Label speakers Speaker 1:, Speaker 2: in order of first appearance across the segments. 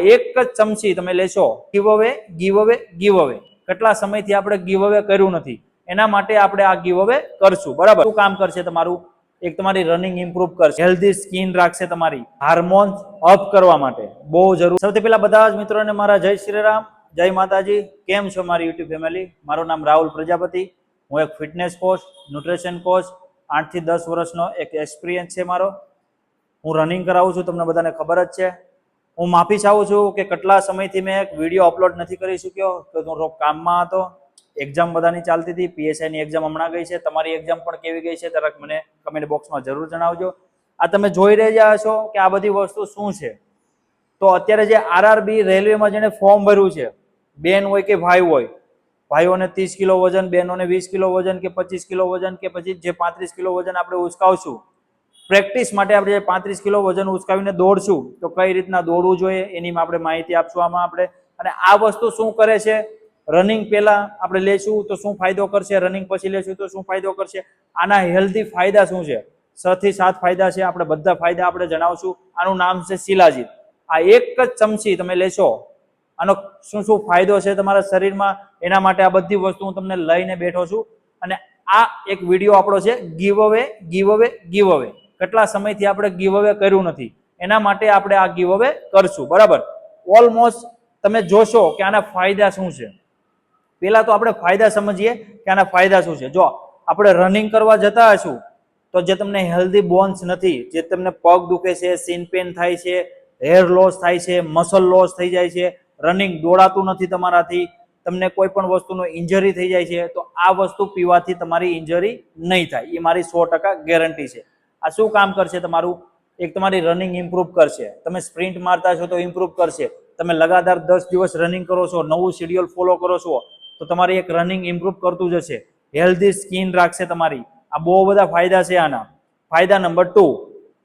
Speaker 1: એક જ ચમચી તમે લેશો ગીવ અવે ગીવ અવે ગીવ અવે કેટલા સમયથી આપણે ગીવ અવે કર્યું નથી? એના માટે આપણે આ ગીવ અવે કરશું. બરાબર? શું કામ કરશે તમારું? એક તમારી રનિંગ ઇમ્પ્રુવ કરશે. હેલ્ધી સ્કિન રાખશે તમારી. હાર્મોન્સ અપ કરવા માટે. બહુ જરૂર. સૌથી પહેલા બધા જ મિત્રોને મારા જય શ્રી રામ, જય માતાજી. કેમ છો મારી યુટ્યુબ ફેમિલી મારું નામ રાહુલ પ્રજાપતિ. હું એક ફિટનેસ કોચ ન્યુટ્રિશન કોચ આઠથી દસ વર્ષનો એક એક્સપિરિયન્સ છે મારો. હું રનિંગ કરાવું છું, તમને બધાને ખબર જ છે. હું માફી ચાહું છું કે કેટલા સમયથી મેં એક વીડિયો અપલોડ નથી કરી શક્યો, તો હું કામમાં હતો. એક્ઝામ બધાની ચાલતી હતી પીએસઆઈની એક્ઝામ હમણાં ગઈ છે, તમારી એક્ઝામ પણ કેવી ગઈ છે તરત મને કમેન્ટ બોક્સમાં જરૂર જણાવજો. આ તમે જોઈ રહ્યા છો કે આ બધી વસ્તુ શું છે? તો અત્યારે જે આરઆરબી રેલવેમાં જેને ફોર્મ ભર્યું છે, બેન હોય કે ભાઈ હોય, ભાઈઓને ત્રીસ કિલો વજન, બહેનોને વીસ કિલો વજન કે પચીસ કિલો વજન કે પછી જે પાંત્રીસ કિલો વજન આપણે ઉચકાવશું પ્રેક્ટિસ માટે આપણે જે પાંત્રીસ કિલો વજન ઉચકાવીને દોડશું, તો કઈ રીતના દોડવું જોઈએ એની આપણે માહિતી આપશું આપણે. અને આ વસ્તુ શું કરે છે? રનિંગ પહેલા આપણે લેશું તો શું ફાયદો કરશે? રનિંગ પછી લેશું તો શું ફાયદો કરશે? આના હેલ્ધી ફાયદા શું છે? છ થી સાત ફાયદા છે, આપણે બધા ફાયદા આપણે જણાવશું. આનું નામ છે શિલાજીત. આ એક જ ચમચી તમે લેશો, આનો શું શું ફાયદો છે તમારા શરીરમાં? એના માટે આ બધી વસ્તુ હું તમને લઈને બેઠો છું. અને આ એક વીડિયો આપણો છે ગીવ અવે ગીવ અવે ગીવ અવે કેટલા સમયથી આપણે ગીવ અવે કર્યું નથી. એના માટે આપણે આ ગીવ અવે કરશું. બરાબર? ઓલમોસ્ટ તમે જોશો કે આના ફાયદા શું છે. પહેલા તો આપણે ફાયદા સમજીએ કે આના ફાયદા શું છે. જો આપણે રનિંગ કરવા જતા હશું, તો જે તમને હેલ્ધી બોન્સ નથી, જે તમને પગ દુખે છે સીન પેન થાય છે હેર લોસ થાય છે મસલ લોસ થઈ જાય છે રનિંગ દોડાતું નથી તમારાથી, તમને કોઈ પણ વસ્તુનો ઇન્જરી થઈ જાય છે, તો આ વસ્તુ પીવાથી તમારી ઇન્જરી નહીં થાય. એ મારી સો ટકા ગેરંટી છે. આ શું કામ કરશે તમારું? એક તમારી રનિંગ ઇમ્પ્રૂવ કરશે. તમે સ્પ્રિન્ટ મારતા છો તો ઇમ્પ્રૂવ કરશે. તમે લગાતાર દસ દિવસ રનિંગ કરો છો, નવું શેડ્યુલ ફોલો કરો છો, તો તમારી એક રનિંગ ઇમ્પ્રૂવ કરતું જશે. હેલ્ધી સ્કિન રાખશે તમારી. આ બહુ બધા ફાયદા છે આના. ફાયદા નંબર ટુ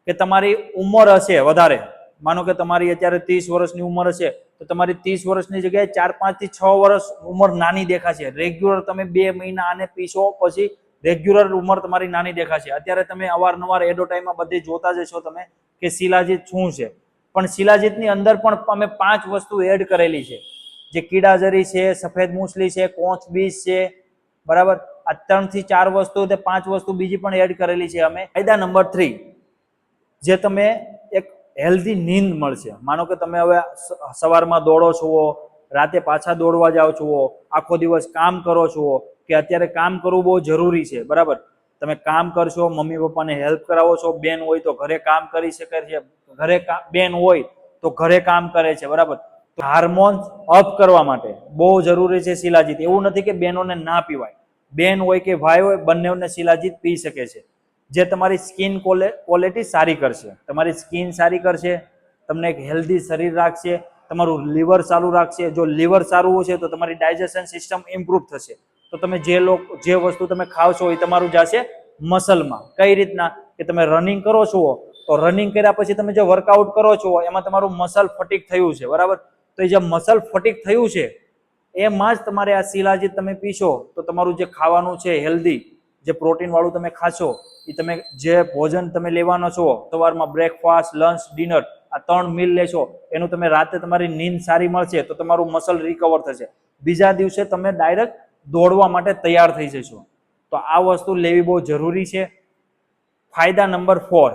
Speaker 1: કે તમારી ઉંમર હશે વધારે. માનો કે તમારી અત્યારે ત્રીસ વર્ષની ઉંમર હશે, તો તમારી ત્રીસ વર્ષની જગ્યાએ ચાર પાંચથી છ વર્ષ ઉંમર નાની દેખાશે. રેગ્યુલર તમે બે મહિના આને પીશો, પછી રેગ્યુલર ઉંમર તમારી નાની દેખાશે. અત્યારે તમે અવારનવાર એડવર્ટાઈઝમાં બધી જોતા જશો તમે કે શિલાજીત શું છે. પણ શિલાજીતની અંદર પણ અમે પાંચ વસ્તુ એડ કરેલી છે. જે કીડાજરી છે, સફેદ મૂસલી છે, કોચ બીજ છે, બરાબર? આ ત્રણથી ચાર વસ્તુ તે પાંચ વસ્તુ બીજી પણ એડ કરેલી છે અમે. ફાયદા નંબર થ્રી જે તમે એક હેલ્ધી નીંદ મળશે. માનો કે તમે હવે સવારમાં દોડો છો, રાતે પાછા દોડવા જાઓ છો, આખો દિવસ કામ કરો છો કે અત્યારે કામ કરવું બહુ જરૂરી છે, બરાબર? તમે કામ કરશો, મમ્મી પપ્પાને હેલ્પ કરાવો છો, બેન હોય તો ઘરે કામ કરી શકે છે, ઘરે બેન હોય તો ઘરે કામ કરે છે, બરાબર? હાર્મોન્સ અપ કરવા માટે બહુ જરૂરી છે શિલાજીત. એવું નથી કે બેનોને ના પીવાય. બેન હોય કે ભાઈ હોય બંનેઓને શિલાજીત પી શકે છે. જે તમારી સ્કિન ક્વોલિટી સારી કરશે. તમારી સ્કિન સારી કરશે, તમને એક હેલ્ધી શરીર રાખશે, તમારું લીવર સારું રાખશે. જો લીવર સારું હશે તો તમારી ડાયજેશન સિસ્ટમ ઇમ્પ્રૂવ થશે. તો તમે જે લોકો, જે વસ્તુ તમે ખાવશો એ તમારું જશે મસલમાં. કઈ રીતના? કે તમે રનિંગ કરો છો, તો રનિંગ કર્યા પછી તમે જે વર્કઆઉટ કરો છો, એમાં તમારું મસલ ફટીક થયું છે, બરાબર? તો એ જે મસલ ફટીક થયું છે, એમાં જ તમારે આ શિલાજીત તમે પીશો, તો તમારું જે ખાવાનું છે હેલ્ધી જે પ્રોટીનવાળું તમે ખાશો, એ તમે જે ભોજન તમે લેવાનો છો, સવારમાં બ્રેકફાસ્ટ લંચ ડિનર આ ત્રણ મીલ લેશો, એનું તમે રાતે તમારી નીંદ સારી મળશે, તો તમારું મસલ રિકવર થશે. બીજા દિવસે તમે ડાયરેક્ટ દોડવા માટે તૈયાર થઈ જશો. તો આ વસ્તુ લેવી બહુ જરૂરી છે. ફાયદા નંબર ફોર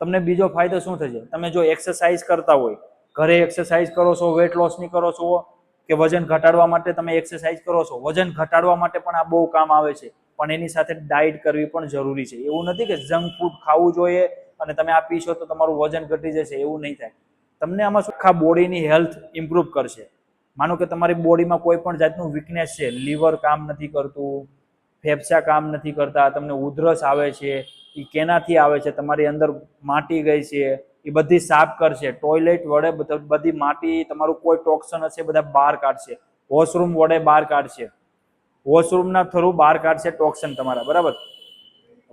Speaker 1: તમને બીજો ફાયદો શું થશે? તમે જો એક્સરસાઇઝ કરતા હોય, ઘરે એક્સરસાઇઝ કરો છો વેટ લોસની કરો છો, કે વજન ઘટાડવા માટે તમે એક્સરસાઇઝ કરો છો, વજન ઘટાડવા માટે પણ આ બહુ કામ આવે છે. પણ એની સાથે ડાયટ કરવી પણ જરૂરી છે. એવું નથી કે જંક ફૂડ ખાવું જોઈએ અને તમે આ પીશો તો તમારું વજન ઘટી જશે, એવું નહીં થાય. તમને આમાં આખા બોડીની હેલ્થ ઇમ્પ્રૂવ કરશે. માનો કે તમારી બોડીમાં કોઈ પણ જાતનું વીકનેસ છે લીવર કામ નથી કરતું, ફેફસા કામ નથી કરતા, તમને ઉધરસ આવે છે એ કેનાથી આવે છે, તમારી અંદર માટી ગઈ છે એ બધી સાફ કરશે. ટોયલેટ વડે બધ- માટી તમારું કોઈ ટોક્સન હશે બધા બહાર કાઢશે. વોશરૂમ વડે બહાર કાઢશે. વોશરૂમના થ્રુ બહાર કાઢશે ટોક્સન તમારા, બરાબર?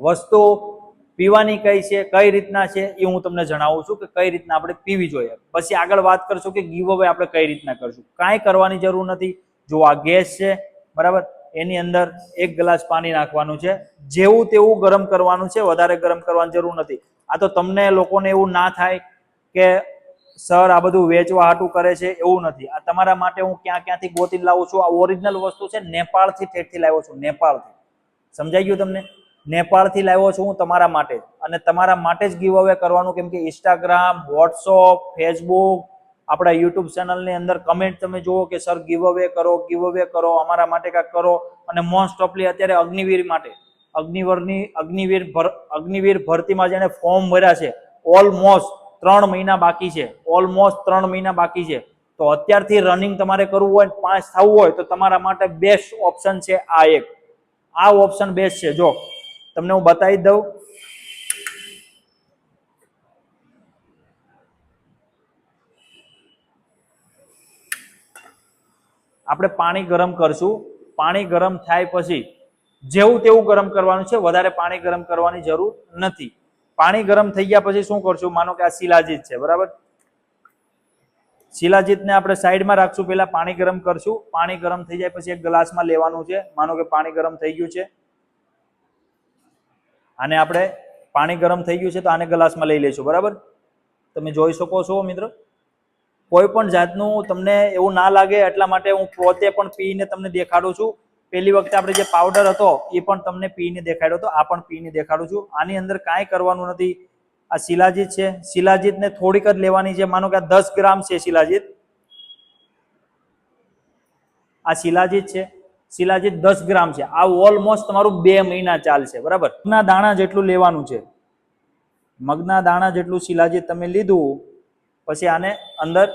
Speaker 1: વસ્તુ પીવાની કઈ છે, કઈ રીતના છે એ હું તમને જણાવું છું કે કઈ રીતના આપણે પીવી જોઈએ. પછી આગળ વાત કરશું કે ગીવ અવે આપણે કઈ રીતના કરશું. કાંઈ કરવાની જરૂર નથી. જો આ ગેસ છે, બરાબર? એની અંદર એક ગ્લાસ પાણી નાખવાનું છે. જેવું તેવું ગરમ કરવાનું છે, વધારે ગરમ કરવાની જરૂર નથી. આ તો તમને લોકોને એવું ના થાય કે સર આ બધું વેચવા હાટું કરે છે, એવું નથી. આ તમારા માટે હું ક્યાં ક્યાંથી ગોતીને લાવું છું? આ ઓરિજિનલ વસ્તુ છે, નેપાળથી ઠેઠથી લાવ્યો છું, નેપાળથી. સમજાઈ ગયું તમને? નેપાળથી લાવ્યો છું હું તમારા માટે. અને તમારા માટે જ ગીવ અવે કરવાનું કેમ કે ઇન્સ્ટાગ્રામ વોટ્સઅપ ફેસબુક આપણા યુટ્યુબ ચેનલની અંદર કમેન્ટ તમે જુઓ કે સર ગીવ અવે કરો ગીવ અવે કરો, અમારા માટે કાંઈક કરો. અને મોસ્ટ ઓફલી અત્યારે અગ્નિવીર માટે. અગ્નિવીરની, અગ્નિવીર ભર, અગ્નિવીર ભરતીમાં જેને ફોર્મ ભર્યા છે ઓલમોસ્ટ ત્રણ મહિના બાકી છે ઓલમોસ્ટ ત્રણ મહિના બાકી છે. તો અત્યારથી રનિંગ તમારે કરવું હોય પાંચ થવું હોય તો તમારા માટે બેસ્ટ ઓપ્શન છે આ એક. આ ઓપ્શન બેસ્ટ છે. જો તમને હું બતાવી દઉં. આપણે પાણી ગરમ કરશું. પાણી ગરમ થાય પછી જેવું તેવું ગરમ કરવાનું છે, વધારે પાણી ગરમ કરવાની જરૂર નથી. પાણી ગરમ થઈ ગયા પછી શું કરશું? માનો કે આ શિલાજીત છે, બરાબર? શિલાજીતને આપણે સાઈડમાં રાખશું, પહેલાં પાણી ગરમ કરશું. પાણી ગરમ થઈ જાય પછી એક ગ્લાસમાં લેવાનું છે. માનો કે પાણી ગરમ થઈ ગયું છે. આને આપણે પાણી ગરમ થઈ ગયું છે તો આને ગ્લાસમાં લઈ લઈશું બરાબર? તમે જોઈ શકો છો મિત્ર, કોઈ પણ જાતનું તમને એવું ના લાગે એટલા માટે હું પોતે પણ પીને તમને દેખાડું છું. પહેલી વખતે આપણે જે પાવડર હતો એ પણ તમને પીને દેખાડ્યો હતો, આ પણ પીને દેખાડું છું. આની અંદર કાંઈ કરવાનું નથી. આ શિલાજીત છે. શિલાજીતને થોડીક જ લેવાની છે. માનો કે આ દસ ગ્રામ છે શિલાજીત. આ શિલાજીત છે. શિલાજીત દસ ગ્રામ છે. આ ઓલમોસ્ટ તમારું બે મહિના ચાલશે, બરાબર? મગના દાણા જેટલું લેવાનું છે. મગના દાણા જેટલું શિલાજીત તમે લીધું, પછી આને અંદર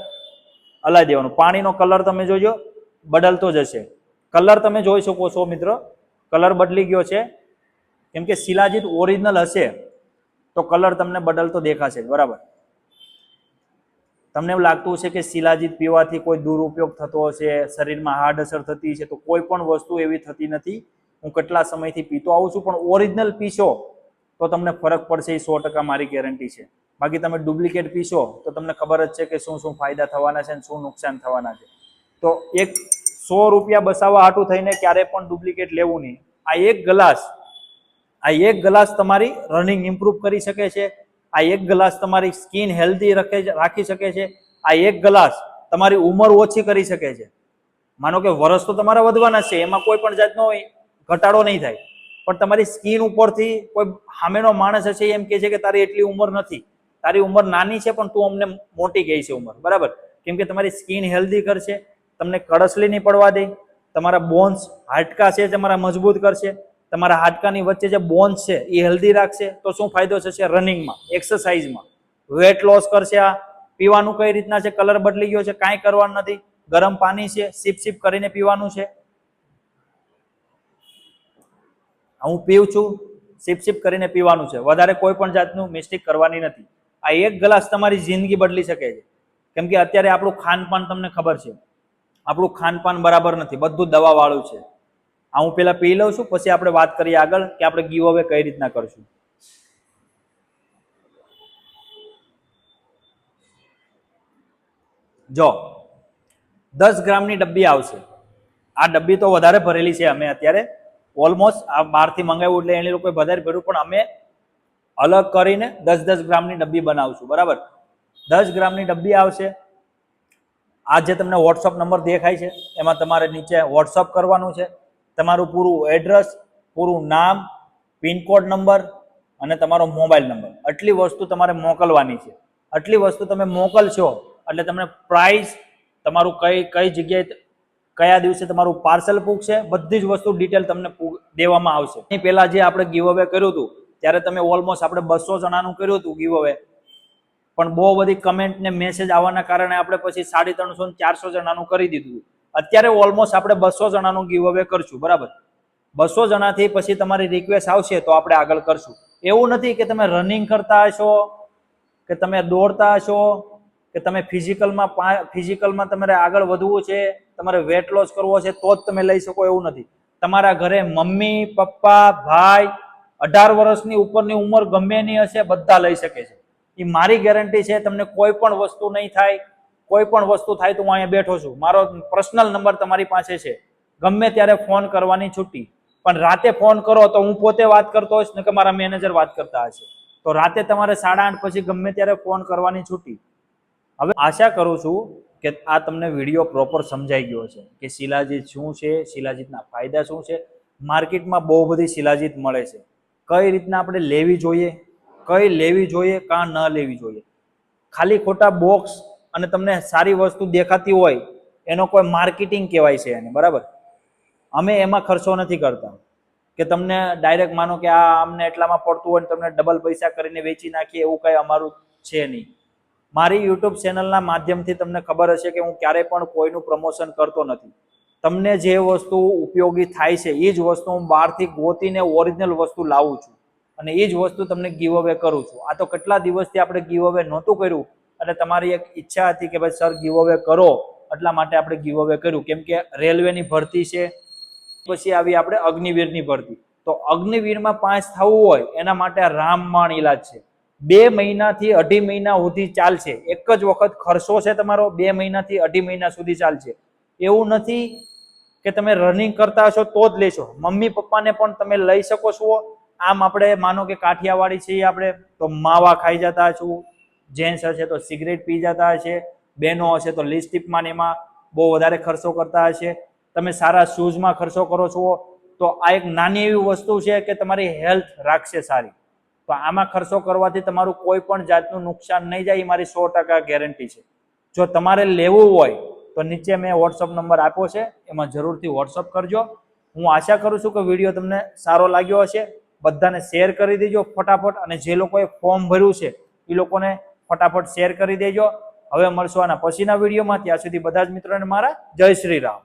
Speaker 1: હલાવી દેવાનું. પાણીનો કલર તમે જોજો, બદલતો જશે કલર તમે જોઈ શકો છો મિત્રો. કલર બદલી ગયો છે. કેમ કે શિલાજીત ઓરિજિનલ હશે, તો કલર તમને બદલતો દેખાશે, બરાબર? તમને એવું લાગતું હશે કે શિલાજીત પીવાથી કોઈ દુરુપયોગ થતો હશે, શરીરમાં હાર્ડ અસર થતી છે તો કોઈ પણ વસ્તુ એવી થતી નથી. હું કેટલા સમયથી પીતો આવું છું, પણ ઓરિજિનલ પીશો, તો તમને ફરક પડશે, એ સો ટકા મારી ગેરંટી છે. બાકી તમે ડુપ્લિકેટ પીશો, તો તમને ખબર જ છે કે શું શું ફાયદા થવાના છે અને શું નુકસાન થવાના છે. તો એક સો રૂપિયા બસાવવા હાટું થઈને ક્યારે પણ ડુપ્લિકેટ લેવું નહીં. આ એક ગ્લાસ, આ એક ગ્લાસ તમારી રનિંગ ઇમ્પ્રૂવ કરી શકે છે આ એક ગ્લાસ તમારી સ્કિન હેલ્ધી રખે રાખી શકે છે, આ એક ગ્લાસ તમારી ઉંમર ઓછી કરી શકે છે. માનો કે વરસ તો તમારા વધવાના છે, એમાં કોઈ પણ જાતનો ઘટાડો નહીં થાય. પણ તમારી સ્કિન ઉપરથી કોઈ સામેનો માણસ હશે એમ કે છે કે તારી એટલી ઉંમર નથી. તારી ઉંમર નાની છે, પણ તું અમને મોટી ગઈ છે ઉંમર. બરાબર? કેમ કે તમારી સ્કિન હેલ્ધી કરશે, તમને કડસલી નહીં પડવા દે, તમારા બોન્સ હાડકા છે, તમારા મજબૂત કરશે. તમારા હાડકાની વચ્ચે જે બોન્સ છે એ હેલ્ધી રાખશે, તો શું ફાયદો થશે રનિંગમાં એક્સરસાઇઝમાં વેટ લોસ કરશે આ. પીવાનું કઈ રીતના છે કલર બદલી ગયો છે, કાંઈ કરવાનું નથી. ગરમ પાણી છે સીપ સીપ કરીને પીવાનું છે. હું પીવું છું સીપ સીપ કરીને પીવાનું છે. વધારે કોઈ પણ જાતનું મિસ્ટેક કરવાની નથી. આ એક ગ્લાસ તમારી જિંદગી બદલી શકે છે. કેમ કે અત્યારે આપણું ખાનપાન તમને ખબર છે. આપણું ખાનપાન બરાબર નથી. બધું દવાવાળું છે. આ હું પહેલાં પી લઉં છું, પછી આપણે વાત કરીએ આગળ કે આપણે ગીવ હવે કઈ રીતના કરશું. જો, દસ ગ્રામની ડબ્બી આવશે. આ ડબ્બી તો વધારે ભરેલી છે અમે અત્યારે. ઓલમોસ્ટ આ બહારથી મંગાવ્યું એટલે એને લોકોએ વધારે ભર્યું, પણ અમે અલગ કરીને દસ દસ ગ્રામની ડબ્બી બનાવશું, બરાબર? દસ ગ્રામની ડબ્બી આવશે. આ જે તમને વોટ્સઅપ નંબર દેખાય છે, એમાં તમારે નીચે વોટ્સઅપ કરવાનું છે. તમારું પૂરું એડ્રેસ પૂરું નામ પિનકોડ નંબર અને તમારો મોબાઈલ નંબર આટલી વસ્તુ તમારે મોકલવાની છે. આટલી વસ્તુ તમે મોકલશો, એટલે તમને પ્રાઇસ તમારું કઈ કઈ જગ્યાએ કયા દિવસે તમારું પાર્સલ પૂગશે, બધી જ વસ્તુ ડિટેલ તમને દેવામાં આવશે. એની પહેલાં જે આપણે ગીવ અવે કર્યું હતું, ત્યારે તમે ઓલમોસ્ટ આપણે બસો જણાનું કર્યું હતું ગીવ અવે પણ બહુ બધી કમેન્ટ ને મેસેજ આવવાના કારણે આપણે પછી સાડી ત્રણસો ને ચારસો જણાનું કરી દીધું. અત્યારે ઓલમોસ્ટ આપણે બસો જણાનું ગીવ અવે કરશું, બરાબર? બસો જણાથી પછી તમારી રિક્વેસ્ટ આવશે તો આપણે આગળ કરશું. એવું નથી કે તમે રનિંગ કરતા હશો, કે તમે દોડતા હશો, કે તમે ફિઝિકલમાં ફિઝિકલમાં તમારે આગળ વધવું છે, તમારે વેટ લોસ કરવો છે, તો જ તમે લઈ શકો એવું નથી. તમારા ઘરે મમ્મી, પપ્પા, ભાઈ, અઢાર વર્ષની ઉપરની ઉંમર ગમે ની હશે, બધા લઈ શકે છે. એ મારી ગેરંટી છે, તમને કોઈ પણ વસ્તુ નહીં થાય કોઈ પણ વસ્તુ થાય તો હું અહીંયા બેઠો છું. મારો પર્સનલ નંબર તમારી પાસે છે. ગમે ત્યારે ફોન કરવાની છૂટી પણ રાતે ફોન કરો તો હું પોતે વાત કરતો હોઈશ કે મારા મેનેજર વાત કરતા હશે. તો રાતે તમારે સાડા આઠ પછી ગમે ત્યારે ફોન કરવાની છૂટી હવે આશા કરું છું કે આ તમને વીડિયો પ્રોપર સમજાઈ ગયો છે કે શિલાજીત શું છે, શિલાજીતના ફાયદા શું છે? માર્કેટમાં બહુ બધી શિલાજીત મળે છે. કઈ રીતના આપણે લેવી જોઈએ? કઈ લેવી જોઈએ, કાં ન લેવી જોઈએ? ખાલી ખોટા બોક્સ અને તમને સારી વસ્તુ દેખાતી હોય, એનો કોઈ માર્કેટિંગ કહેવાય છે એને, બરાબર? અમે એમાં ખર્ચો નથી કરતા. કે તમને ડાયરેક્ટ માનો કે આ અમને એટલામાં પડતું હોય તમને ડબલ પૈસા કરીને વેચી નાખીએ, એવું કંઈ અમારું છે નહીં. મારી યુટ્યુબ ચેનલના માધ્યમથી તમને ખબર હશે કે હું ક્યારેય પણ કોઈનું પ્રમોશન કરતો નથી. તમને જે વસ્તુ ઉપયોગી થાય છે એ જ વસ્તુ હું બહારથી ગોતીને ઓરિજિનલ વસ્તુ લાવું છું. અને એ જ વસ્તુ તમને ગીવ અવે કરું છું. આ તો કેટલા દિવસથી આપણે ગીવ અવે નહોતું કર્યું એટલે તમારી એક ઈચ્છા હતી કે ભાઈ સર ગીવ અવે કરો. એટલા માટે આપણે ગીવ અવે કર્યું. કેમ કે રેલવેની ભરતી છે, પછી આવી આપણે અગ્નિવીરની ભરતી. તો અગ્નિવીરમાં પાંચ થવું હોય, એના માટે રામમાણ ઈલાજ છે. બે મહિનાથી અઢી મહિના સુધી ચાલશે. એક જ વખત ખર્ચો છે તમારો, બે મહિનાથી અઢી મહિના સુધી ચાલશે. એવું નથી કે તમે રનિંગ કરતા હશો તો જ લેશો. મમ્મી પપ્પાને પણ તમે લઈ શકો છો. આમ આપણે માનો કે કાઠિયાવાડી છીએ આપણે, તો માવા ખાઈ જતા છું જેન્ટ્સ હશે તો સિગરેટ પી જતા હશે, બહેનો હશે તો લિપસ્ટિકમાં ને એમાં બહુ વધારે ખર્ચો કરતા હશે. તમે સારા શૂઝમાં ખર્ચો કરો છો, તો આ એક નાની એવી વસ્તુ છે કે તમારી હેલ્થ રાખશે સારી. તો આમાં ખર્ચો કરવાથી તમારું કોઈ પણ જાતનું નુકસાન નહીં જાય, એ મારી સો ટકા ગેરંટી છે. જો તમારે લેવું હોય, તો નીચે મેં વોટ્સઅપ નંબર આપ્યો છે, એમાં જરૂરથી વોટ્સઅપ કરજો. હું આશા કરું છું કે વીડિયો તમને સારો લાગ્યો હશે. બધાને શેર કરી દેજો ફટાફટ અને જે લોકોએ ફોર્મ ભર્યું છે, એ લોકોને ફટાફટ શેર કરી દેજો. હવે મળશું આના પછીના વિડીયોમાં. ત્યાં સુધી બધા જ મિત્રોને મારા જય શ્રી રામ.